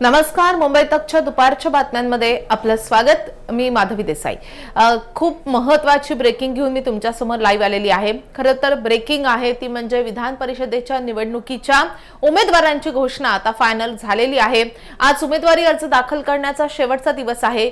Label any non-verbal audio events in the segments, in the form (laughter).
नमस्कार मुंबई तकच्या दुपारच्या बातम्यांमध्ये आपलं स्वागत. मी माधवी देसाई. खूप महत्वाची ब्रेकिंग घेऊन मी तुमच्यासमोर लाईव्ह आलेली आहे. खरं तर ब्रेकिंग आहे ती म्हणजे विधान परिषदेच्या निवडणुकीच्या उमेदवारांची घोषणा आता फायनल झालेली आहे. आज उमेदवारी अर्ज दाखल करण्याचा शेवटचा दिवस आहे.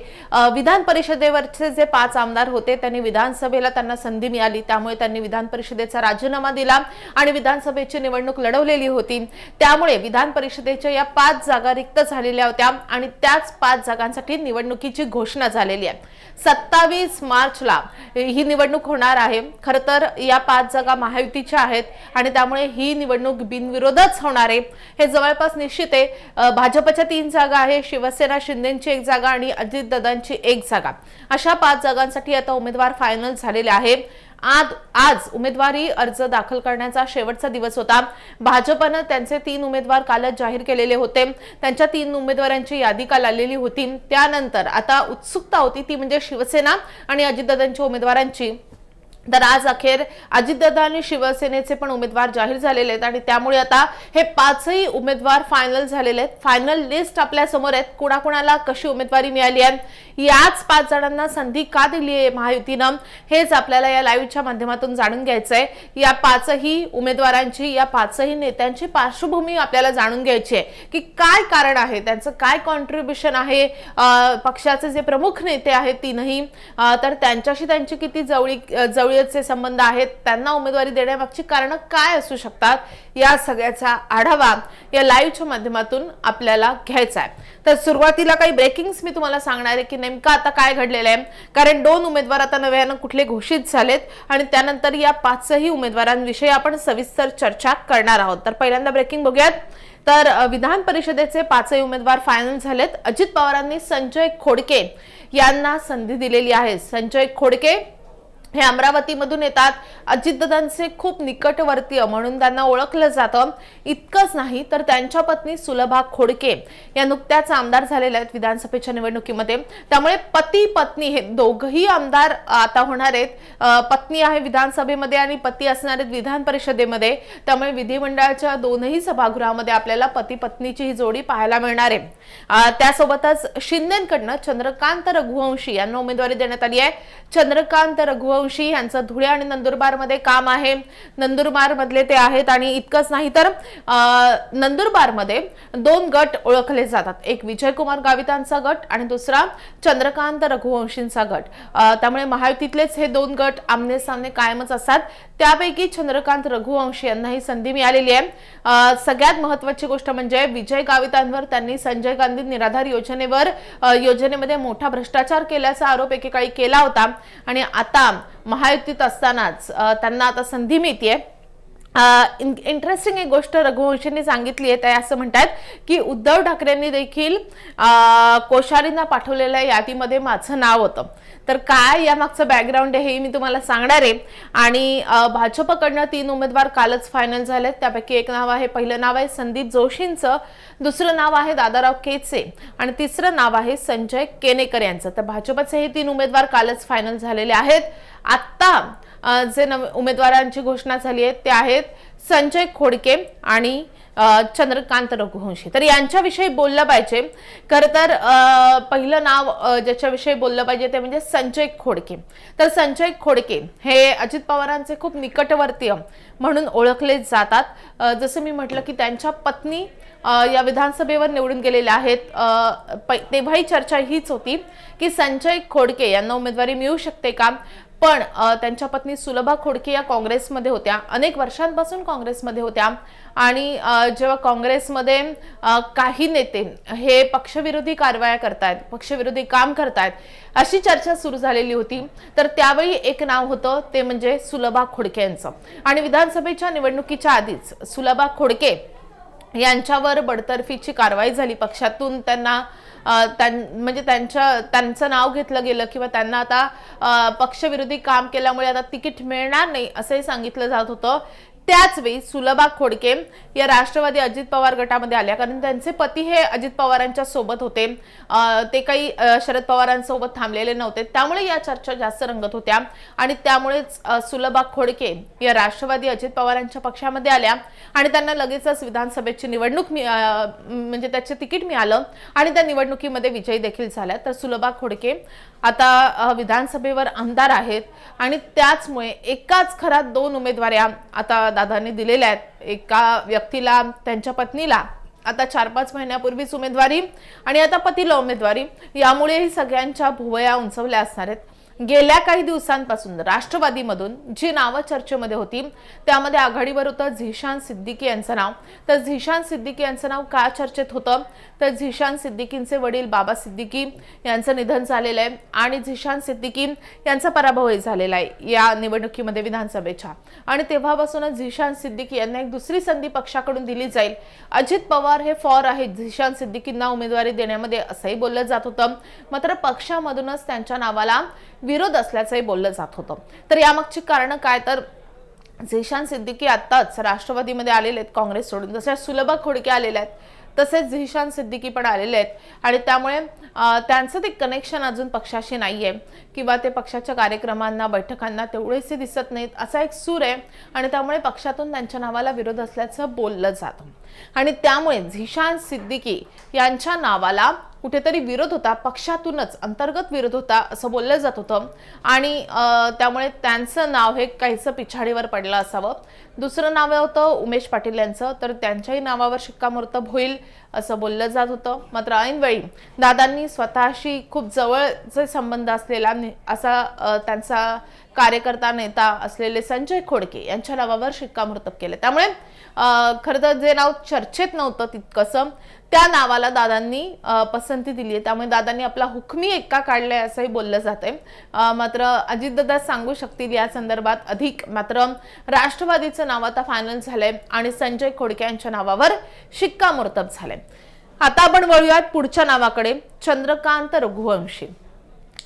विधान परिषदेवरचे जे पाच आमदार होते त्यांनी विधानसभेला त्यांना संधी मिळाली. त्यामुळे त्यांनी विधान परिषदेचा राजीनामा दिला आणि विधानसभेची निवडणूक लढवलेली होती. त्यामुळे विधान परिषदेच्या या पाच जागा रिक्त झालेल्या होत्या आणि त्याच पाच जागांसाठी निवडणुकीची घोषणा झालेली आहे. सत्तावीस मार्चला ही निवडणूक होणार आहे. खर तर या पाच जागा महायुतीच्या आहेत आणि त्यामुळे ही निवडणूक बिनविरोधच होणार आहे. हे जवळपास निश्चित आहे. भाजपच्या तीन जागा आहे शिवसेना शिंदेची एक जागा आणि अजितदादांची एक जागा. अशा पाच जागांसाठी आता उमेदवार फायनल झालेले आहेत आज आज उमेदवारी अर्ज दाखल करण्याचा शेवटचा दिवस होता. भाजपनं त्यांचे तीन उमेदवार कालच जाहीर केलेले होते. त्यांच्या तीन उमेदवारांची यादी काल आलेली होती. त्यानंतर आता उत्सुकता होती ती म्हणजे शिवसेना आणि अजितदादांच्या उमेदवारांची. तर आज अखेर अजितदादा आणि शिवसेनेचे पण उमेदवार जाहीर झालेले आहेत आणि त्यामुळे आता हे पाचही उमेदवार फायनल झालेले आहेत. फायनल लिस्ट आपल्यासमोर आहेत. कोणाकोणाला कशी उमेदवारी मिळाली आहे? याच पाच जणांना संधी का दिली आहे महायुतीनं? हेच आपल्याला या लाईव्हच्या माध्यमातून जाणून घ्यायचं आहे या पाचही उमेदवारांची या पाचही नेत्यांची पार्श्वभूमी आपल्याला जाणून घ्यायची आहे की काय कारण आहे? त्यांचं काय कॉन्ट्रीब्युशन आहे? पक्षाचे जे प्रमुख नेते आहेत तीनही तर त्यांच्याशी त्यांची किती जवळी शौर्यचे संबंध आहेत त्यांना उमेदवारी देण्यामागची कारणं काय असू शकतात या सगळ्याचा आढावा या लाईव्हच्या माध्यमातून आपल्याला घ्यायचा आहे. तर सुरुवातीला काही ब्रेकिंग्स मी तुम्हाला सांगणार आहे की नेमकं आता काय घडलेलं आहे. कारण दोन उमेदवार आता नव्यानं कुठले घोषित झालेत आणि त्यानंतर या पाचही उमेदवारांविषयी आपण सविस्तर चर्चा करणार आहोत. तर पहिल्यांदा ब्रेकिंग बघूयात. तर विधान परिषदेचे पाचही उमेदवार फायनल झालेत. अजित पवारांनी संजय खोडके यांना संधी दिलेली आहे. संजय खोडके हे अमरावतीमधून येतात. अजितदादांचे खूप निकटवर्तीय म्हणून त्यांना ओळखलं जातं. इतकंच नाही तर त्यांच्या पत्नी सुलभा खोडके या नुकत्याच आमदार झालेल्या आहेत विधानसभेच्या निवडणुकीमध्ये. त्यामुळे पती पत्नी हे दोघही आमदार आता होणार आहेत. पत्नी आहे विधानसभेमध्ये आणि पती असणार आहेत विधान परिषदेमध्ये त्यामुळे विधिमंडळाच्या दोनही सभागृहामध्ये आपल्याला पती पत्नीची ही जोडी पाहायला मिळणार आहे. त्यासोबतच शिंदेकडनं चंद्रकांत रघुवंशी यांना उमेदवारी देण्यात आली आहे. चंद्रकांत रघुवंशी यांचं धुळे आणि नंदुरबारमध्ये काम आहे. नंदुरबारमधले ते आहेत आणि इतकंच नाही तर नंदुरबारमध्ये दोन गट ओळखले जातात. एक विजयकुमार गावितांचा गट आणि दुसरा चंद्रकांत रघुवंशींचा गट. त्यामुळे महायुतीतलेच हे दोन गट आमने सामने कायमच असतात. त्यापैकी चंद्रकांत रघुवंशी यांना ही संधी मिळालेली आहे. सगळ्यात महत्वाची गोष्ट म्हणजे विजय गावितांवर त्यांनी संजय गांधी निराधार योजनेवर योजनेमध्ये मोठा भ्रष्टाचार केल्याचा आरोप एकेकाळी केला होता. आणि आता महायुतीत असतानाच त्यांना आता संधी मिळतीये. इंटरेस्टिंग एक गोष्ट रघुवंशींनी सांगितली आहे ते असं म्हणतात की उद्धव ठाकरेंनी देखील कोश्यारींना पाठवलेल्या यादीमध्ये माझं नाव होतं. तर काय यामागचं बॅकग्राऊंड आहे हे मी तुम्हाला सांगणार आहे. आणि भाजपकडनं तीन उमेदवार कालच फायनल झालेत. त्यापैकी एक नाव आहे पहिलं नाव आहे संदीप जोशींचं. दुसरं नाव आहे दादाराव केचे. आणि तिसरं नाव आहे संजय केनेकर यांचं. तर भाजपचे हे तीन उमेदवार कालच फायनल झालेले आहेत. आत्ता जे नव उमेदवारांची घोषणा झाली आहे ते आहेत संजय खोडके आणि चंद्रकांत रघुवंशी. तर यांच्याविषयी बोललं पाहिजे. खरं तर पहिलं नाव ज्याच्याविषयी बोललं पाहिजे ते म्हणजे संजय खोडके. तर संजय खोडके हे अजित पवारांचे खूप निकटवर्तीय म्हणून ओळखले जातात. जसं मी म्हटलं की त्यांच्या पत्नी या विधानसभेवर निवडून गेलेल्या आहेत. तेव्हाही चर्चा हीच होती की संजय खोडके यांना उमेदवारी मिळू शकते का? पण त्यांच्या पत्नी सुलभा खोडके या काँग्रेसमध्ये होत्या. अनेक वर्षांपासून काँग्रेसमध्ये होत्या. आणि जेव्हा काँग्रेसमध्ये काही नेते हे पक्षविरोधी कारवाया करतायत पक्षविरोधी काम करतायत अशी चर्चा सुरू झालेली होती. तर त्यावेळी एक नाव होतं ते म्हणजे सुलभा खोडके यांचं. आणि विधानसभेच्या निवडणुकीच्या आधीच सुलभा खोडके यांच्यावर बडतर्फीची कारवाई झाली. पक्षातून त्यांना म्हणजे त्यांच्या त्यांचं नाव घेतलं गेलं किंवा त्यांना आता पक्षविरोधी काम केल्यामुळे आता तिकीट मिळणार नाही असंही सांगितलं जात होतं. त्याचवेळी सुलभा खोडके या राष्ट्रवादी अजित पवार गटामध्ये आल्या. कारण त्यांचे पती हे अजित पवारांच्या सोबत होते. ते काही शरद पवारांसोबत थांबलेले नव्हते. त्यामुळे या चर्चा जास्त रंगत होत्या. आणि त्यामुळेच सुलभा खोडके या राष्ट्रवादी अजित पवारांच्या पक्षामध्ये आल्या. आणि त्यांना लगेचच विधानसभेची निवडणूक म्हणजे त्याचे तिकीट मिळालं. आणि त्या निवडणुकीमध्ये विजयी देखील झाल्या. तर सुलभा खोडके आता विधानसभेवर आमदार आहेत. आणि त्याचमुळे एकाच घरात दोन उमेदवाऱ्या आता दादांनी दिलेल्या आहेत. एका व्यक्तीला त्यांच्या पत्नीला. आता चार पाच महिन्यापूर्वीच उमेदवारी आणि आता पतीला उमेदवारी. यामुळेही सगळ्यांच्या भुवया उंचवल्या असणार आहेत. गेल्या काही दिवसांपासून राष्ट्रवादीमधून जी नावं चर्चेमध्ये होती त्यामध्ये आघाडीवर होतं झिशान सिद्दीकी यांचं नाव. तर झिशान सिद्दीकी यांचं नाव का चर्चेत होतं? तर झिशान सिद्दीकींचे वडील बाबा सिद्दीकी यांचं निधन झालेलं आहे आणि झिशान सिद्दीकी यांचा पराभवही झालेला आहे या निवडणुकीमध्ये विधानसभेच्या. आणि तेव्हापासूनच झिशान सिद्दीकी यांना एक दुसरी संधी पक्षाकडून दिली जाईल. अजित पवार हे फॉर आहेत झिशान सिद्दीकींना उमेदवारी देण्यामध्ये असंही बोललं जात होतं. मात्र पक्षामधूनच त्यांच्या नावाला विरोध असल्याचंही बोललं जात होतं. तर यामागची कारणं काय? तर झिशान सिद्दीकी आत्ताच राष्ट्रवादीमध्ये आलेले आहेत काँग्रेस सोडून. जसे सुलभा खोडके आलेले आहेत तसेच झिशान सिद्दीकी पण आलेले आहेत. आणि त्यामुळे त्यांचं ते कनेक्शन अजून पक्षाशी नाही आहे किंवा ते पक्षाच्या कार्यक्रमांना बैठकांना तेवढेसे दिसत नाहीत असा एक सूर आहे. आणि त्यामुळे पक्षातून त्यांच्या नावाला विरोध असल्याचं बोललं जातं. आणि त्यामुळे झिशान सिद्दीकी यांच्या नावाला कुठेतरी विरोध होता पक्षातूनच अंतर्गत विरोध होता असं बोललं जात होतं. आणि त्यामुळे त्यांचं नाव हे काहीसं पिछाडीवर पडलं असावं. दुसरं नाव होतं उमेश पाटील यांचं तर त्यांच्याही नावावर शिक्कामोर्तब होईल असं बोललं जात होतं. मात्र ऐनवेळी दादांनी स्वतःशी खूप जवळचे संबंध असलेला असा त्यांचा कार्यकर्ता नेता असलेले संजय खोडके यांच्या नावावर शिक्कामोर्तब केलं. त्यामुळे खरं तर जे नाव चर्चेत नव्हतं तितकंसं त्या नावाला दादांनी पसंती दिली आहे त्यामुळे दादांनी आपला हुकमी एक्का काढलाय असंही बोललं जात आहे मात्र अजितदादा सांगू शकतील या संदर्भात अधिक. मात्र राष्ट्रवादीचं नाव आता फायनल झालंय आणि संजय खोडके यांच्या नावावर शिक्कामोर्तब झालंय. आता आपण वळूयात पुढच्या नावाकडे. चंद्रकांत रघुवंशी.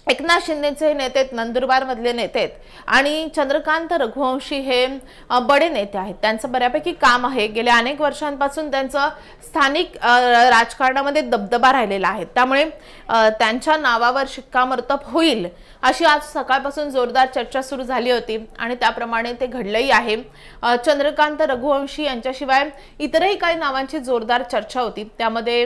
एकनाथ शिंदेचे नेते आहेत नंदुरबार मधले नेते आहेत. आणि चंद्रकांत रघुवंशी हे बडे नेते आहेत. त्यांचं बऱ्यापैकी काम आहे. गेल्या अनेक वर्षांपासून त्यांचं स्थानिक राजकारणामध्ये दबदबा राहिलेला आहे. त्यामुळे त्यांच्या नावावर शिक्कामोर्तब होईल अशी आज सकाळपासून जोरदार चर्चा सुरू झाली होती आणि त्याप्रमाणे ते घडलंही आहे. चंद्रकांत रघुवंशी यांच्याशिवाय इतरही काही नावांची जोरदार चर्चा होती. त्यामध्ये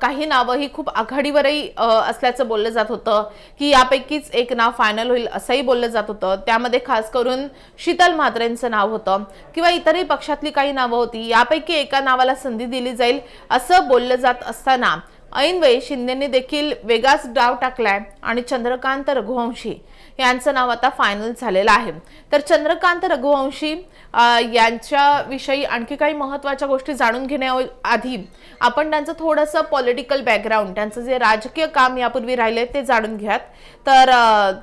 काही नावं ही खूप आघाडीवरही असल्याचं बोललं जात होतं की यापैकीच एक नाव फायनल होईल असंही बोललं जात होतं. त्यामध्ये खास करून शीतल म्हात्रेंचं नाव होतं किंवा इतरही पक्षातली काही नावं होती. यापैकी एका नावाला संधी दिली जाईल असं बोललं जात असताना ऐनवेळी शिंदेने देखील वेगळाच डाव टाकलाय आणि चंद्रकांत रघुवंशी यांचं नाव आता फायनल झालेलं आहे. तर चंद्रकांत रघुवंशी यांच्याविषयी आणखी काही महत्त्वाच्या गोष्टी जाणून घेण्याआधी आपण त्यांचं थोडंसं पॉलिटिकल बॅकग्राऊंड त्यांचं जे राजकीय काम यापूर्वी राहिले ते जाणून घ्यात. तर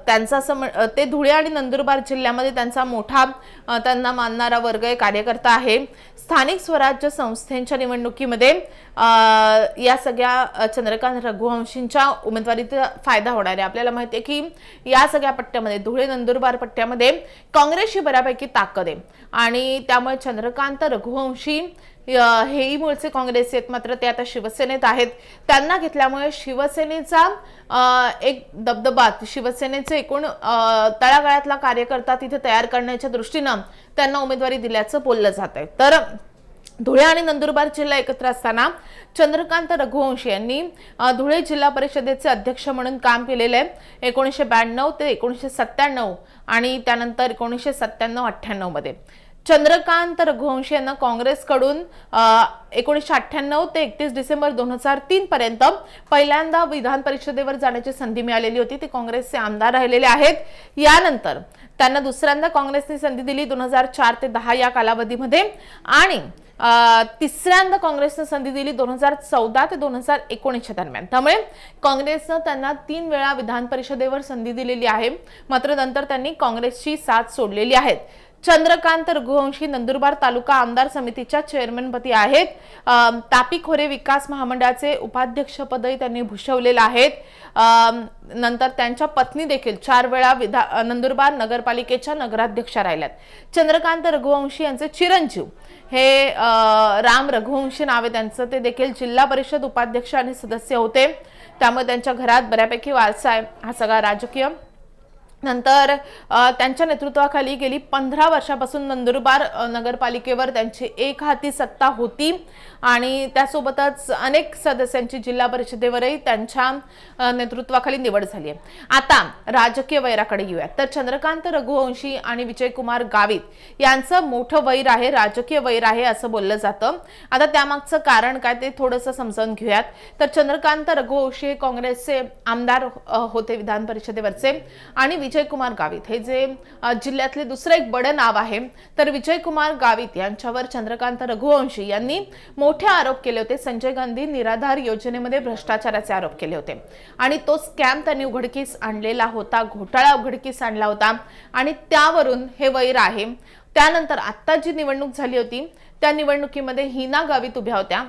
त्यांचं असं ते धुळे आणि नंदुरबार जिल्ह्यामध्ये त्यांचा मोठा त्यांना मानणारा वर्ग कार्यकर्ता आहे. स्थानिक स्वराज्य संस्थेच्या निवडणुकीमध्ये या सगळ्या चंद्रकांत रघुवंशींच्या उमेदवारीचा फायदा होणार आहे. आपल्याला माहिती आहे की या सगळ्या पट्ट्यामध्ये धुळे नंदुरबार पट्ट्यामध्ये काँग्रेसची बऱ्यापैकी ताकद आहे. आणि त्यामुळे चंद्रकांत रघुवंशी हेही मूळचे काँग्रेस आहेत. मात्र ते आता शिवसेनेत आहेत. त्यांना घेतल्यामुळे शिवसेनेचा एक दबदबा शिवसेनेचे एकूण तळागाळातला कार्यकर्ता तिथे तयार करण्याच्या दृष्टीनं त्यांना उमेदवारी दिल्याचं बोललं जात आहे तर धुळे आणि नंदुरबार जिल्हा एकत्र असताना चंद्रकांत रघुवंशी यांनी धुळे जिल्हा परिषदेचे अध्यक्ष म्हणून काम केलेले आहे. एकोणीसशे ब्याण्णव ते एकोणीसशे सत्त्याण्णव आणि त्यानंतर एकोणीसशे सत्त्याण्णव अठ्ठ्याण्णवमध्ये. चंद्रकांत रघुवंशी यांना काँग्रेसकडून एकोणीसशे अठ्ठ्याण्णव ते एकतीस डिसेंबर दोन हजार तीन पर्यंत पहिल्यांदा विधान परिषदेवर जाण्याची संधी मिळालेली होती. ते काँग्रेसचे आमदार राहिलेले आहेत. यानंतर त्यांना दुसऱ्यांदा काँग्रेसने संधी दिली दोन हजार चार ते दहा या कालावधीमध्ये. आणि तिसऱ्यांदा काँग्रेसनं संधी दिली दोन हजार चौदा ते दोन हजार एकोणीसच्या दरम्यान. त्यामुळे काँग्रेसनं त्यांना तीन वेळा विधान परिषदेवर संधी दिलेली आहे. मात्र नंतर त्यांनी काँग्रेसची साथ सोडलेली आहे. चंद्रकांत रघुवंशी नंदुरबार तालुका आमदार समितीच्या चेअरमनपदी आहेत. तापी खोरे विकास महामंडळाचे उपाध्यक्षपदही त्यांनी भूषवलेलं आहेत. नंतर त्यांच्या पत्नी देखील चार वेळा विधा नंदुरबार नगरपालिकेच्या नगराध्यक्षा राहिल्यात. चंद्रकांत रघुवंशी यांचे चिरंजीव. हे राम रघुवंशी नावे त्यांचं. ते देखील जिल्हा परिषद उपाध्यक्ष आणि सदस्य होते. त्यामुळे त्यांच्या घरात बऱ्यापैकी वारसा आहे. हा सगळा राजकीय नंतर त्यांच्या नेतृत्वाखाली गेली पंधरा वर्षापासून नंदुरबार नगरपालिकेवर त्यांची एक हाती सत्ता होती. आणि त्यासोबतच अनेक सदस्यांची जिल्हा परिषदेवरही त्यांच्या नेतृत्वाखाली निवड झाली आहे. आता राजकीय वैराकडे येऊयात तर चंद्रकांत रघुवंशी आणि विजयकुमार गावित यांचं मोठं वैर आहे राजकीय वैर आहे असं बोललं जातं. आता त्यामागचं कारण काय ते थोडंसं समजावून घेऊयात. तर चंद्रकांत रघुवंशी हे काँग्रेसचे आमदार होते विधान परिषदेवरचे. आणि विजयकुमार गावित. हे जे जिल्ह्यातले दुसरं एक बडं नाव आहे तर विजयकुमार गावित यांच्यावर चंद्रकांत रघुवंशी यांनी मोठे आरोप केले होते. संजय गांधी निराधार योजनेमध्ये भ्रष्टाचाराचे आरोप केले होते. आणि तो स्कॅम त्यांनी उघडकीस आणलेला होता घोटाळा उघडकीस आणला होता. आणि त्यावरून हे वैर आहे. त्यानंतर आत्ता जी निवडणूक झाली होती त्या निवडणुकीमध्ये हिना गावित उभ्या होत्या.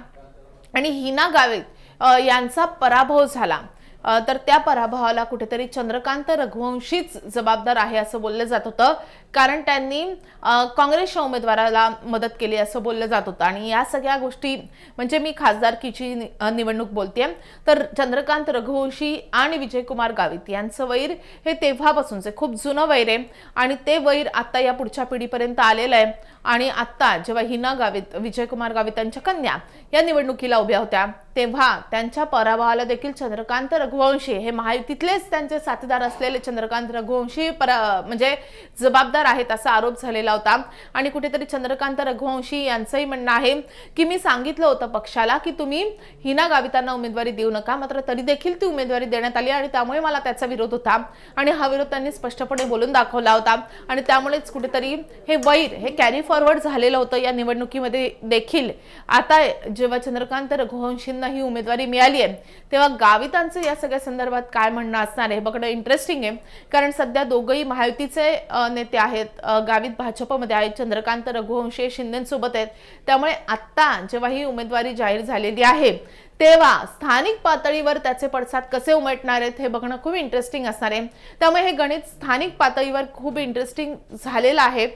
आणि हिना गावित यांचा पराभव झाला. तर त्या पराभवाला कुठेतरी चंद्रकांत रघुवंशीच जबाबदार आहे असं बोललं जात होतं. कारण त्यांनी काँग्रेसच्या उमेदवाराला मदत केली असं बोललं जात होतं. आणि या सगळ्या गोष्टी म्हणजे मी खासदारकीची नि- निवडणूक बोलते तर चंद्रकांत रघुवंशी आणि विजयकुमार गावित यांचं वैर हे तेव्हापासूनचे खूप जुनं वैर आहे. आणि ते वैर आता या पुढच्या पिढीपर्यंत आलेलं आहे. आणि आत्ता जेव्हा हिना गावित विजयकुमार गावित यांच्या कन्या या निवडणुकीला उभ्या होत्या तेव्हा त्यांच्या पराभवाला देखील चंद्रकांत रघुवंशी हे महायुतीतलेच त्यांचे साथीदार असलेले चंद्रकांत रघुवंशी परा म्हणजे जबाबदार आहेत असा आरोप झालेला होता. आणि कुठेतरी चंद्रकांत रघुवंशी यांचंही म्हणणं आहे की मी सांगितलं होतं पक्षाला की तुम्ही हिना गावितांना उमेदवारी देऊ नका मात्र तरी देखील ती उमेदवारी देण्यात आली आणि त्यामुळे मला त्याचा विरोध होता. आणि हा विरोध त्यांनी स्पष्टपणे बोलून दाखवला होता. आणि त्यामुळेच कुठेतरी हे वैर हे कॅरी फॉरवर्ड झालेलं होतं या निवडणुकीमध्ये देखील. आता जेव्हा चंद्रकांत रघुवंशींना ही उमेदवारी मिळाली आहे तेव्हा गावितांचं या सगळ्या संदर्भात काय म्हणणं असणार आहे हे बघणं इंटरेस्टिंग आहे. कारण सध्या दोघंही महायुतीचे नेते आहेत. आहेत. गावित भाजपमध्ये आहेत. चंद्रकांत रघुवंशी शिंदेसोबत आहेत. त्यामुळे आत्ता जेव्हा ही उमेदवारी जाहीर झालेली आहे तेव्हा स्थानिक पातळीवर त्याचे पडसाद कसे उमटणार आहेत हे बघणं खूप इंटरेस्टिंग असणार आहे. त्यामुळे हे गणित स्थानिक पातळीवर खूप इंटरेस्टिंग झालेलं आहे.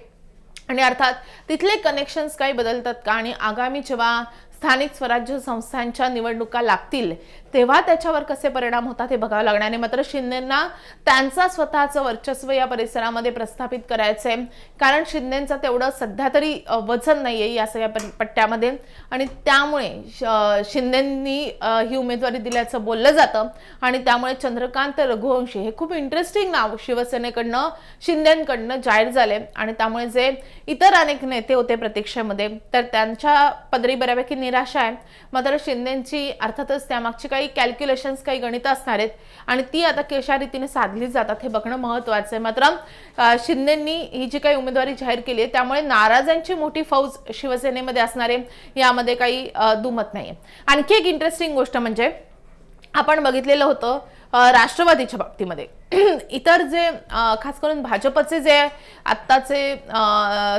आणि अर्थात तिथले कनेक्शन्स काही बदलतात का? आणि आगामी जेव्हा स्थानिक स्वराज्य संस्थांच्या निवडणुका लागतील तेव्हा त्याच्यावर कसे परिणाम होतात हे बघावं लागणार. आहे मात्र शिंदेंना त्यांचा स्वतःचं वर्चस्व या परिसरामध्ये प्रस्थापित करायचं आहे कारण शिंदेचं तेवढं सध्या तरी वजन नाही आहे या सगळ्या पट्ट्यामध्ये. आणि त्यामुळे शिंदेंनी ही उमेदवारी दिल्याचं बोललं जातं. आणि त्यामुळे चंद्रकांत रघुवंशी हे खूप इंटरेस्टिंग नाव शिवसेनेकडनं शिंदेकडनं जाहीर झाले. आणि त्यामुळे जे इतर अनेक नेते होते प्रतीक्षेमध्ये तर त्यांच्या पदरी बऱ्यापैकी निराशा आहे. मात्र शिंदेची अर्थातच त्यामागची काही कॅल्क्युलेशन्स काही गणितं असणार आहेत. आणि ती आता कशा रीतीने साधली जातात हे बघणं महत्वाचं आहे. मात्र शिंदेंनी ही जी काही उमेदवारी जाहीर केली आहे त्यामुळे नाराजांची मोठी फौज शिवसेनेमध्ये असणार आहे. यामध्ये काही दुमत नाही आणखी एक इंटरेस्टिंग गोष्ट म्हणजे आपण बघितलेलं होतं राष्ट्रवादीच्या बाबतीमध्ये. (clears throat) इतर जे खास करून भाजपचे जे आत्ताचे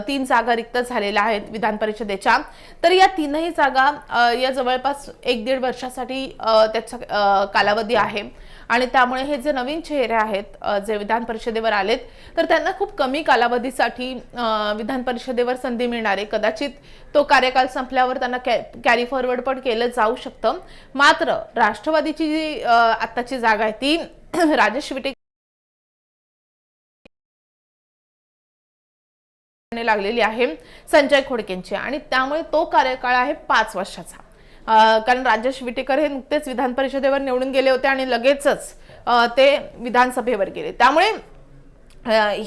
तीन जागा रिक्त झालेल्या आहेत विधान परिषदेच्या तर या तीनही जागा या जवळपास एक दीड वर्षासाठी त्याचा कालावधी आहे. आणि त्यामुळे हे जे नवीन चेहरे आहेत जे विधान परिषदेवर आलेत तर त्यांना खूप कमी कालावधीसाठी विधान परिषदेवर संधी मिळणार आहे. कदाचित तो कार्यकाल संपल्यावर त्यांना कॅ कॅरी फॉरवर्ड पण केलं जाऊ शकतं. मात्र राष्ट्रवादीची जी आत्ताची जागा आहे ती (clears throat) राजेश विटे लागलेली आहे संजय खोडकेंची. आणि त्यामुळे तो कार्यकाळ आहे पाच वर्षाचा. कारण राजेश विटेकर हे नुकतेच विधान परिषदेवर निवडून गेले होते आणि लगेचच ते विधानसभेवर गेले. त्यामुळे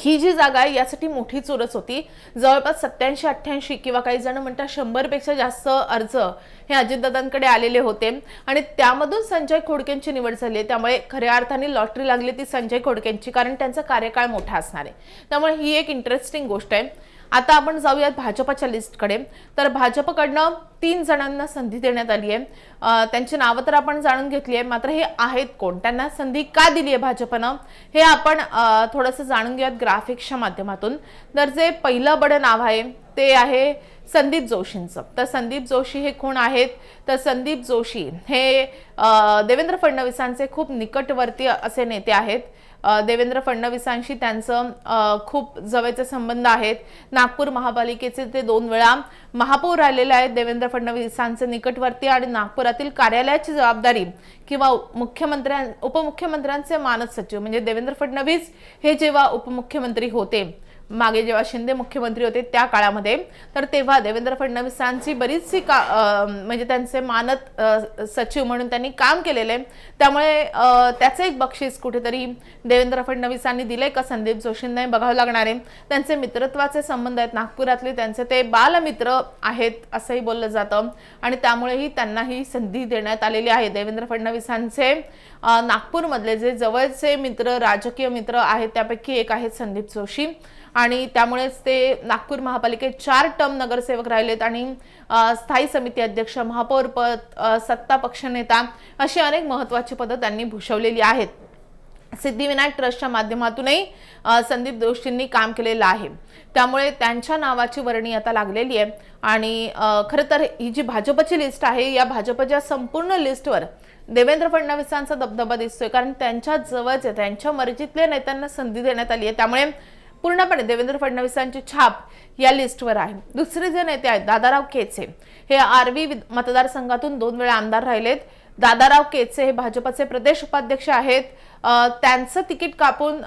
ही जी जागा आहे यासाठी मोठी चुरस होती. जवळपास सत्याऐंशी अठ्ठ्याऐंशी किंवा काही जण म्हणतात शंभरपेक्षा जास्त अर्ज हे अजितदादांकडे आलेले होते. आणि त्यामधून संजय खोडकेंची निवड झाली त्यामुळे खऱ्या अर्थाने लॉटरी लागली ती संजय खोडकेंची कारण त्यांचा कार्यकाळ मोठा असणार आहे. त्यामुळे ही एक इंटरेस्टिंग गोष्ट आहे. आता आपण जाऊयात भाजपच्या लिस्टकडे. तर भाजपकडनं तीन जणांना संधी देण्यात आली आहे. त्यांची नावं तर आपण जाणून घेतली आहे. मात्र हे आहेत कोण? त्यांना संधी का दिली आहे भाजपनं? हे आपण थोडंसं जाणून घेऊयात ग्राफिक्सच्या माध्यमातून. तर जे पहिलं बडं नाव आहे ते आहे संदीप जोशींचं. तर संदीप जोशी हे कोण आहेत? तर संदीप जोशी हे देवेंद्र फडणवीसांचे खूप निकटवर्ती असे नेते आहेत. देवेंद्र फडणवीसांशी त्यांचं खूप जवळचे संबंध आहेत. नागपूर महापालिकेचे ते दोन वेळा महापौर राहिलेले आहेत देवेंद्र फडणवीसांचे निकटवर्ती आणि नागपुरातील कार्यालयाची जबाबदारी किंवा मुख्यमंत्र्यां उपमुख्यमंत्र्यांचे मानस सचिव. म्हणजे देवेंद्र फडणवीस हे जेव्हा उपमुख्यमंत्री होते मागे जेव्हा शिंदे मुख्यमंत्री होते त्या काळामध्ये तर तेव्हा देवेंद्र फडणवीसांची बरीचशी का म्हणजे त्यांचे मानत सचिव म्हणून त्यांनी काम केलेले. त्यामुळे त्याचं एक बक्षीस कुठेतरी देवेंद्र फडणवीसांनी दिले का संदीप जोशींना बघावं लागणार आहे. त्यांचे मित्रत्वाचे संबंध आहेत नागपुरातले त्यांचे ते बालमित्र आहेत असंही बोललं जातं. आणि त्यामुळेही त्यांना ही संधी देण्यात आलेली आहे देवेंद्र फडणवीसांचे. नागपूरमधले जे जवळचे मित्र राजकीय मित्र आहेत त्यापैकी एक आहेत संदीप जोशी. आणि त्यामुळेच ते नागपूर महापालिकेत चार टर्म नगरसेवक राहिलेत आणि स्थायी समिती अध्यक्ष महापौरपद सत्ता पक्ष नेता अशी अनेक महत्वाची पदं त्यांनी भूषवलेली आहेत. सिद्धिविनायक ट्रस्टच्या माध्यमातूनही संदीप जोशींनी काम केलेलं आहे. त्यामुळे त्यांच्या नावाची वर्णी आता लागलेली आहे. आणि खरं तर ही जी भाजपची लिस्ट आहे या भाजपच्या संपूर्ण लिस्टवर देवेंद्र फडणवीसांचा दबदबा दिसतोय. कारण त्यांच्या जवळचे त्यांच्या मर्जीतल्या नेत्यांना संधी देण्यात आली आहे. त्यामुळे पूर्णपणे देवेंद्र फडणवीसांची छाप या लिस्टवर आहे. दुसरे जे नेते आहेत दादाराव केचे. हे आर्वी मतदारसंघातून दोन वेळा आमदार राहिलेत. दादाराव केचे हे भाजपचे प्रदेश उपाध्यक्ष आहेत. त्यांचं तिकीट कापून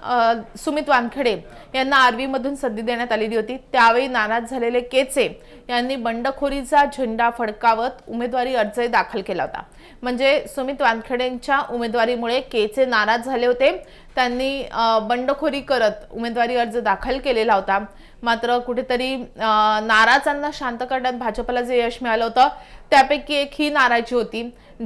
सुमित वानखेडे यांना आर्वीमधून संधी देण्यात आलेली होती. त्यावेळी नाराज झालेले केचे यांनी बंडखोरीचा झेंडा फडकावत उमेदवारी अर्जही दाखल केला होता. म्हणजे सुमित वानखेडेंच्या उमेदवारीमुळे केचे नाराज झाले होते. त्यांनी बंडखोरी करत उमेदवारी अर्ज दाखल केलेला होता. मात्र कुठेतरी नाराजांना शांत करण्यात भाजपला जे यश मिळालं होतं. त्यापैकी एक ही नाराजी होती.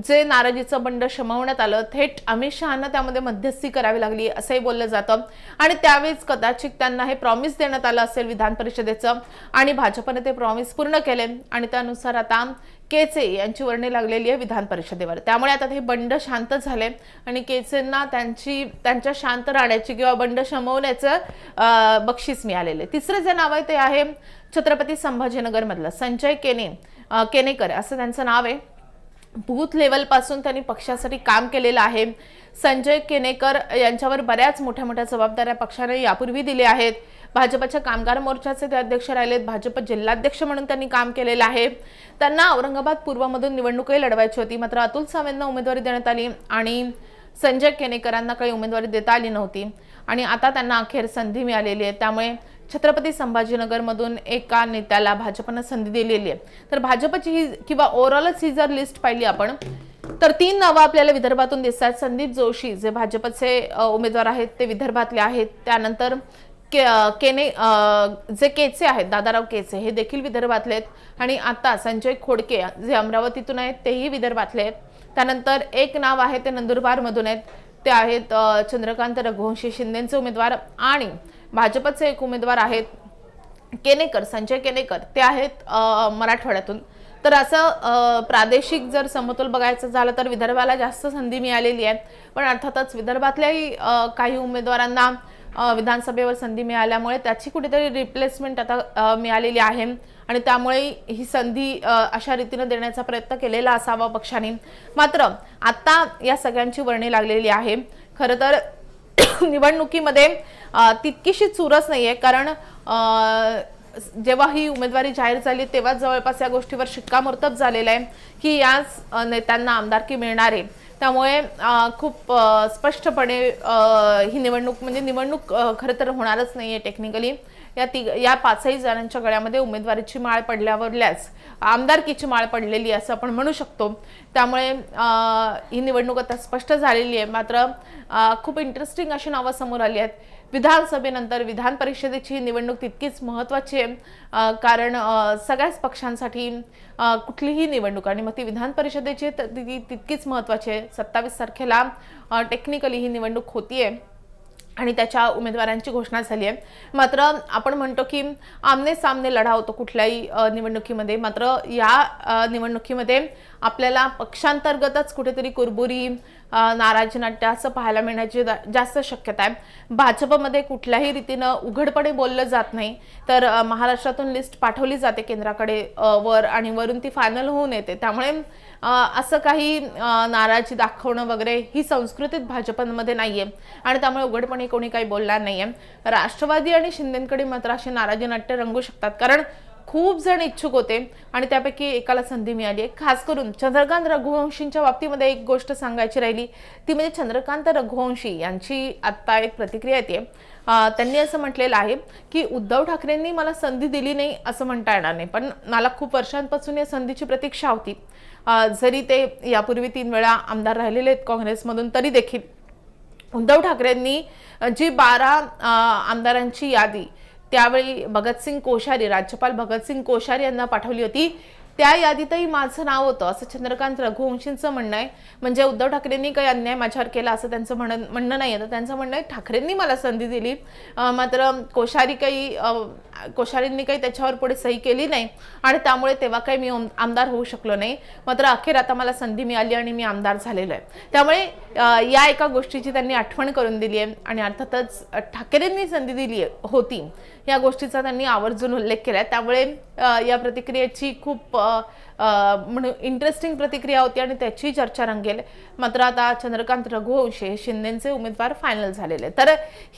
जे नाराजीचं बंड शमवण्यात आलं थेट अमित शहाना त्यामध्ये मध्यस्थी करावी लागली असंही बोललं जातं. आणि त्यावेळेस कदाचित त्यांना हे प्रॉमिस देण्यात आलं असेल विधान परिषदेचं. आणि भाजपने ते प्रॉमिस पूर्ण केले. आणि त्यानुसार आता केचे यांची वर्णी लागलेली आहे विधान परिषदेवर. त्यामुळे आता हे बंड शांत झाले आणि केचेंना त्यांची त्यांच्या शांत राहण्याची किंवा बंड शमवण्याचं बक्षीस मिळालेलं आहे. तिसरं जे नाव आहे ते आहे छत्रपती संभाजीनगरमधलं. संजय केने केनेकर असं त्यांचं नाव आहे. बूथ लेवलपासून त्यांनी पक्षासाठी काम केलेलं आहे. संजय केनेकर यांच्यावर बऱ्याच मोठ्या मोठ्या जबाबदाऱ्या पक्षाने यापूर्वी दिल्या आहेत. भाजपच्या कामगार मोर्चाचे ते अध्यक्ष राहिलेत. भाजप जिल्हाध्यक्ष म्हणून त्यांनी काम केलेलं आहे. त्यांना औरंगाबाद पूर्वमधून निवडणूकही लढवायची होती. मात्र अतुल सावेंना उमेदवारी देण्यात आली आणि संजय केनेकरांना काही उमेदवारी देता आली नव्हती. आणि आता त्यांना अखेर संधी मिळालेली आहे. त्यामुळे छत्रपती संभाजीनगरमधून एका नेत्याला भाजपनं संधी दिलेली आहे. तर भाजपची ही किंवा ओव्हरऑलच ही जर लिस्ट पाहिली आपण तर तीन नावं आपल्याला विदर्भातून दिसतात. संदीप जोशी जे भाजपचे उमेदवार आहेत ते विदर्भातले आहेत. त्यानंतर के केने जे केचे आहेत दादाराव केचे हे देखील विदर्भातले आहेत. आणि आता संजय खोडके जे अमरावतीतून आहेत तेही विदर्भातले आहेत. त्यानंतर एक नाव आहे ते नंदुरबारमधून आहेत. ते आहेत चंद्रकांत रघुवंशी शिंदेचे उमेदवार आणि भाजपचे एक उमेदवार आहेत केनेकर संजय केनेकर. ते आहेत मराठवाड्यातून. तर असं प्रादेशिक जर समतोल बघायचं झालं तर विदर्भाला जास्त संधी मिळालेली आहे. पण अर्थातच विदर्भातल्याही काही उमेदवारांना विधानसभेवर संधी मिळाल्यामुळे त्याची कुठेतरी रिप्लेसमेंट आता मिळालेली आहे. आणि त्यामुळे ही संधी अशा रीतीनं देण्याचा प्रयत्न केलेला असावा पक्षाने. मात्र आता या सगळ्यांची वर्णी लागलेली आहे. खरं तर (clears throat) निवडणुकीमध्ये तितकीशी चुरस नाहीये. कारण जेव्हा ही उमेदवारी जाहीर झाली तेव्हा जवळपास या गोष्टीवर शिक्कामोर्तब झालेलं आहे की याच नेत्यांना आमदारकी मिळणार. आहे त्यामुळे खूप स्पष्टपणे ही निवडणूक म्हणजे निवडणूक खरं तर होणारच नाही आहे टेक्निकली या तिघ या पाचही जणांच्या गळ्यामध्ये उमेदवारीची माळ पडल्यावरल्याच आमदारकीची माळ पडलेली असं आपण म्हणू शकतो. त्यामुळे ही निवडणूक आता स्पष्ट झालेली आहे. मात्र खूप इंटरेस्टिंग अशी नावं समोर आली आहेत. विधानसभेनंतर विधान परिषदेची निवडणूक तितकीच महत्त्वाची आहे. कारण सगळ्याच पक्षांसाठी कुठलीही निवडणूक आणि मग ती विधान परिषदेची तर ती तितकीच महत्त्वाची आहे. सत्तावीस तारखेला टेक्निकली ही निवडणूक होतीये. आणि त्याच्या उमेदवारांची घोषणा झाली आहे. मात्र आपण म्हणतो की आमने सामने लढा होतो कुठल्याही निवडणुकीमध्ये. मात्र या निवडणुकीमध्ये आपल्याला पक्षांतर्गतच कुठेतरी कुरबुरी नाराजनाट्य नाराजी नाट्य असं पाहायला मिळण्याची जा- जास्त शक्यता आहे. भाजपमध्ये कुठल्याही रीतीनं उघडपणे बोललं जात नाही. तर महाराष्ट्रातून लिस्ट पाठवली जाते केंद्राकडे वर आणि वरून ती फायनल होऊन येते. त्यामुळे असं काही नाराजी दाखवणं वगैरे ही संस्कृतीत भाजपमध्ये नाहीये. आणि त्यामुळे उघडपणे कोणी काही बोलणार नाहीये. राष्ट्रवादी आणि शिंदेकडे मात्र अशी नाराजी नाट्य रंगू शकतात. कारण खूप जण इच्छुक होते आणि त्यापैकी एकाला संधी मिळाली आहे. खास करून चंद्रकांत रघुवंशींच्या बाबतीमध्ये एक गोष्ट सांगायची राहिली. ती म्हणजे चंद्रकांत रघुवंशी यांची आत्ता एक प्रतिक्रिया येते. त्यांनी असं म्हटलेलं आहे की उद्धव ठाकरेंनी मला संधी दिली नाही असं म्हणता येणार नाही. पण मला खूप वर्षांपासून या संधीची प्रतीक्षा होती. जरी ते यापूर्वी तीन वेळा आमदार राहिलेले आहेत काँग्रेसमधून तरी देखील उद्धव ठाकरेंनी जी बारा आमदारांची यादी त्यावेळी भगतसिंग कोश्यारी राज्यपाल भगतसिंग कोश्यारी यांना पाठवली होती त्या यादीतही माझं नाव होतं. असं चंद्रकांत रघुवंशींचं म्हणणं आहे. म्हणजे उद्धव ठाकरेंनी काही अन्याय माझ्यावर केला असं त्यांचं म्हणणं म्हणणं नाही आहे. तर त्यांचं म्हणणं आहे ठाकरेंनी मला संधी दिली. मात्र कोश्यारी काही कोश्यारींनी काही त्याच्यावर पुढे सही केली नाही. आणि त्यामुळे तेव्हा काही मी आमदार होऊ शकलो नाही. मात्र अखेर आता मला संधी मिळाली आणि मी आमदार झालेलो आहे. त्यामुळे या एका गोष्टीची त्यांनी आठवण करून दिली आहे. आणि अर्थातच ठाकरेंनी संधी दिली होती. या गोष्टीचा त्यांनी आवर्जून उल्लेख केला त्यामुळे या प्रतिक्रियेची खूप म्हणून इंटरेस्टिंग प्रतिक्रिया होती आणि त्याची चर्चा रंगेल. मात्र आता चंद्रकांत रघुवंशी शिंदेचे उमेदवार फायनल झालेले. तर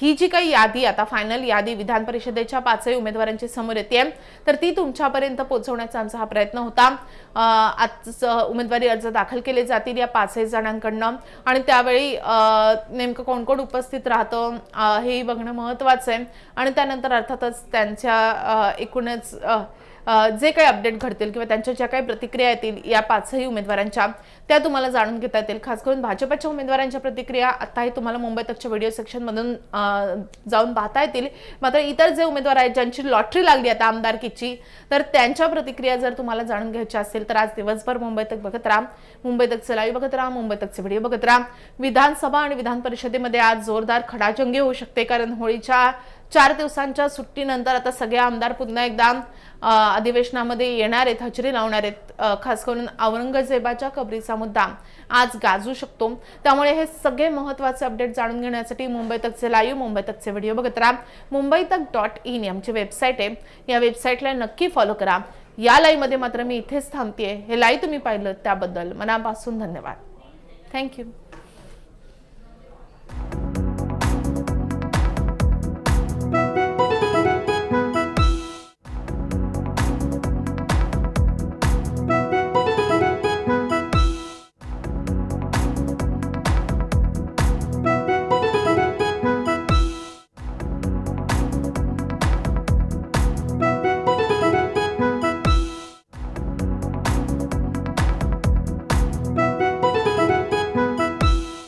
ही जी काही यादी आता फायनल यादी विधान परिषदेच्या पाचही उमेदवारांची समोर येते तर ती तुमच्यापर्यंत पोहोचवण्याचा आमचा हा प्रयत्न होता. आज उमेदवारी अर्ज दाखल केले जातील या पाचही जणांकडनं. आणि त्यावेळी नेमकं कोण कोण उपस्थित राहतं हे हेही बघणं महत्त्वाचं आहे. आणि त्यानंतर अर्थातच त्यांच्या एकूणच जे काही अपडेट घडतील किंवा त्यांच्या ज्या काही प्रतिक्रिया येतील या पाचही उमेदवारांच्या त्या तुम्हाला जाणून घेता येतील. खास करून भाजपच्या उमेदवारांच्या प्रतिक्रिया आताही तुम्हाला मुंबई तकच्या व्हिडिओ सेक्शनमधून जाऊन पाहता येतील. मात्र इतर जे उमेदवार आहेत ज्यांची लॉटरी लागली आता आमदारकीची तर त्यांच्या प्रतिक्रिया जर तुम्हाला जाणून घ्यायच्या असेल तर आज दिवसभर मुंबई तक बघत राहा. मुंबई तकचे लाईव्ह बघत राहा मुंबई तकचे व्हिडिओ बघत राहा. विधानसभा आणि विधान परिषदेमध्ये आज जोरदार खडाजंगी होऊ शकते कारण होळीच्या चार दिवसांच्या सुट्टीनंतर आता सगळे आमदार पुन्हा एकदा अधिवेशनामध्ये येणार आहेत हजेरी लावणार आहेत खास करून औरंगजेबाच्या कबरीचा मुद्दा आज गाजू शकतो. त्यामुळे हे सगळे महत्त्वाचे अपडेट जाणून घेण्यासाठी मुंबई तकचे लाईव्ह मुंबई तकचे व्हिडिओ बघत राहा. मुंबई तक डॉट इन आमची वेबसाईट आहे. या वेबसाईटला नक्की फॉलो करा. या लाईव्हमध्ये मात्र मी इथेच थांबते हे लाईव्ह तुम्ही पाहिलं त्याबद्दल मनापासून धन्यवाद. थँक्यू.